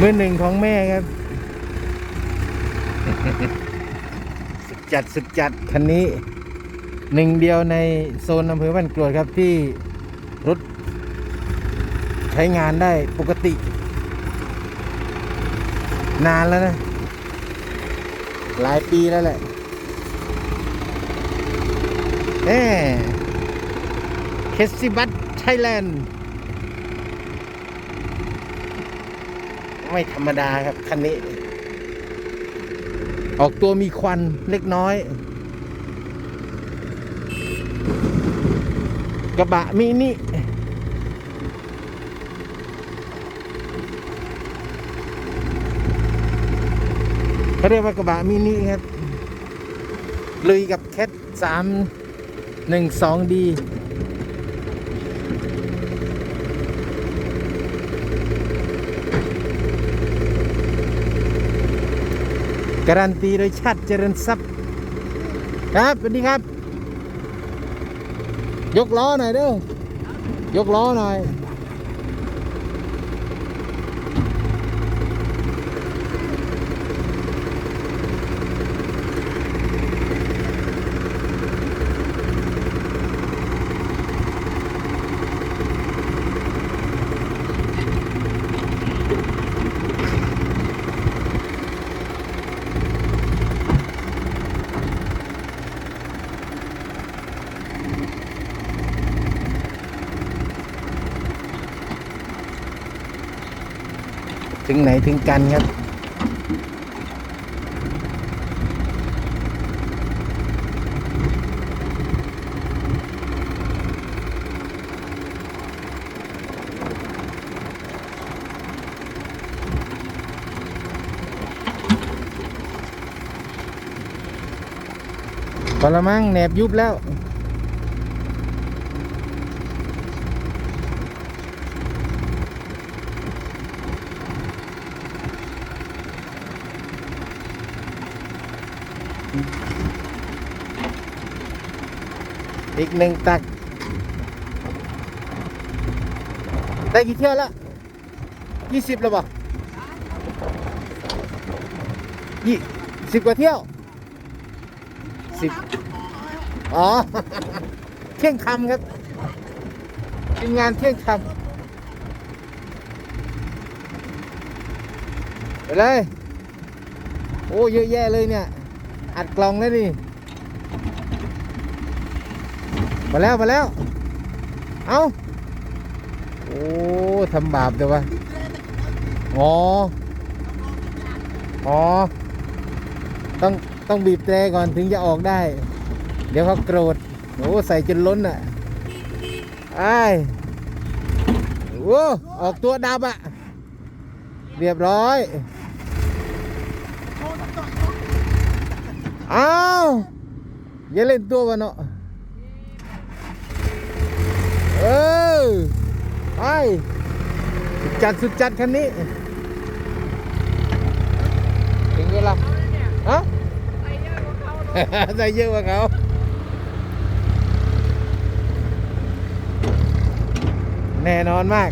มือหนึ่งของแม่ครับ สุดจัดสุดจัดคันนี้หนึ่งเดียวในโซนอำเภอบ้านกรวดครับที่รถใช้งานได้ปกติ นานแล้วนะ หลายปีแล้วแหละเอเคสซิบัตไทยแลนด์ ไม่ธรรมดาครับคันนี้ ออกตัวมีควันเล็กน้อย กระบะมินิเขาเรียกว่ากระบะมินิครับ ลุยกับแคทสามหนึ่งสองดี การันตีโดยชาติเจริญทรัพย์ครับสวัสดีครับ ยกล้อหน่อยเด้อยกล้อหน่อย ถึงไหนถึงกันครับพอละมั้งแหนบยุบแล้ว อีกหนึ่งตัก ได้กี่เที่ยวแล้วยี่สิบแล้วบ่ยี่สิบกว่าเที่ยวสิบอ๋อ เที่ยงคำครับทีมงานเที่ยงคำไปเลย โอ้ เยอะแยะเลยเนี่ย อัดกล่องแล้วนี่ มาแล้วมาแล้ว เอาโอ้ทำบาปเดี๋ยววะ อ๋อ อ๋อ ต้องต้องบีบแตรก่อนถึงจะออกได้ เดี๋ยวเขาโกรธ โอ้ใส่จนล้นอะไอ้โอ้ออกตัวดับอะ เรียบร้อย อ้าวอย่าเล่นตัววะเนาะเออไปจัดสุดจัดคันนี้ ถึงเวลาฮะใส่เยอะกว่าเขาแน่นอนมาก